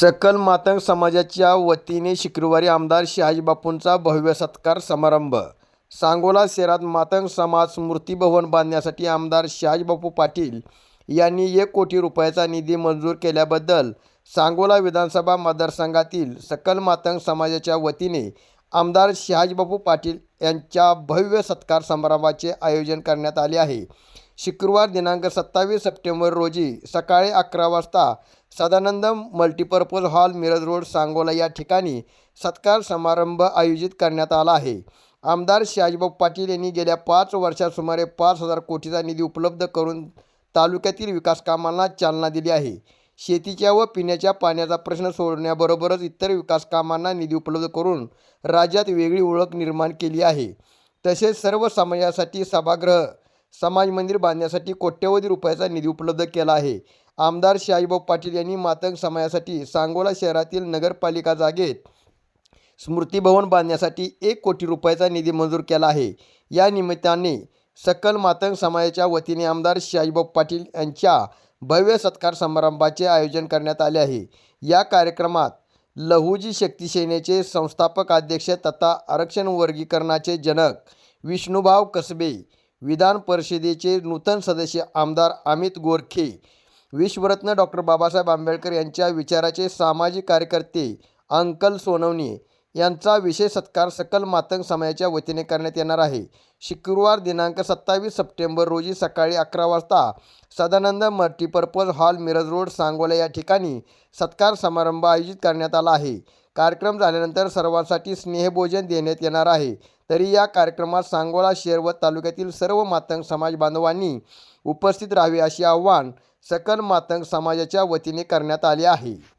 सकल मातंग समाजाच्या वतीने शुक्रवारी आमदार शहाजीबापूंचा भव्य सत्कार समारंभ. सांगोला शहरात मातंग समाज स्मृती भवन बांधण्यासाठी आमदार शहाजीबापू पाटील यांनी एक कोटी रुपयाचा निधी मंजूर केल्याबद्दल सांगोला विधानसभा मतदारसंघातील सकल मातंग समाजाच्या वतीने आमदार शहाजीबापू पाटील यांच्या भव्य सत्कार समारंभाचे आयोजन करण्यात आले आहे. शुक्रवार दिनांक सत्तावीस सप्टेंबर रोजी सकाळी अकरा वाजता Sadanand multipurpose hall Miraj road Sangola या ठिकाणी सत्कार समारंभ आयोजित करण्यात आला आहे. आमदार शहाजीबाबू पाटील यांनी गेल्या पाच वर्षात सुमारे पाच हजार कोटीचा निधी उपलब्ध करून तालुक्यातील विकास कामांना चालना दिली आहे. शेतीच्या व पिण्याच्या पाण्याचा प्रश्न सोडण्याबरोबरच इतर विकास कामांना निधी उपलब्ध करून राज्यात वेगळी ओळख निर्माण केली आहे. तसेच सर्व समाजासाठी सभागृह समाज मंदिर बांधण्यासाठी कोट्यवधी रुपयाचा निधी उपलब्ध केला आहे. आमदार शाहीबाब पाटील यांनी मातंग समाजासाठी सांगोला शहरातील नगरपालिका जागेत स्मृतीभवन बांधण्यासाठी एक कोटी रुपयाचा निधी मंजूर केला आहे. या निमित्ताने सकल मातंग समाजाच्या वतीने आमदार शाहीबाब पाटील यांच्या भव्य सत्कार समारंभाचे आयोजन करण्यात आले आहे. या कार्यक्रमात लहुजी शक्ती सेनेचे संस्थापक अध्यक्ष तथा आरक्षण वर्गीकरणाचे जनक विष्णुभाव कसबे विधान परिषदेचे नूतन सदस्य आमदार अमित गोरखे विश्वरत्न डॉक्टर बाबासाहेब आंबेडकर यांच्या विचाराचे सामाजिक कार्यकर्ते अंकल सोनवणे यांचा विशेष सत्कार सकल मातंग समाजाच्या वतीने करण्यात येणार आहे. शुक्रवार दिनांक सत्तावीस सप्टेंबर रोजी सकाळी अकरा वाजता Sadanand multipurpose hall Miraj road Sangola या ठिकाणी सत्कार समारंभ आयोजित करण्यात आला आहे. कार्यक्रम झाल्यानंतर सर्वांसाठी स्नेहभोजन देण्यात येणार आहे. तरी या कार्यक्रमात सांगोला शहर व तालुक्यातील सर्व मातंग समाज बांधवांनी उपस्थित राहावे असे आवाहन सकल मातंग समाजाच्या वतीने करण्यात आले आहे.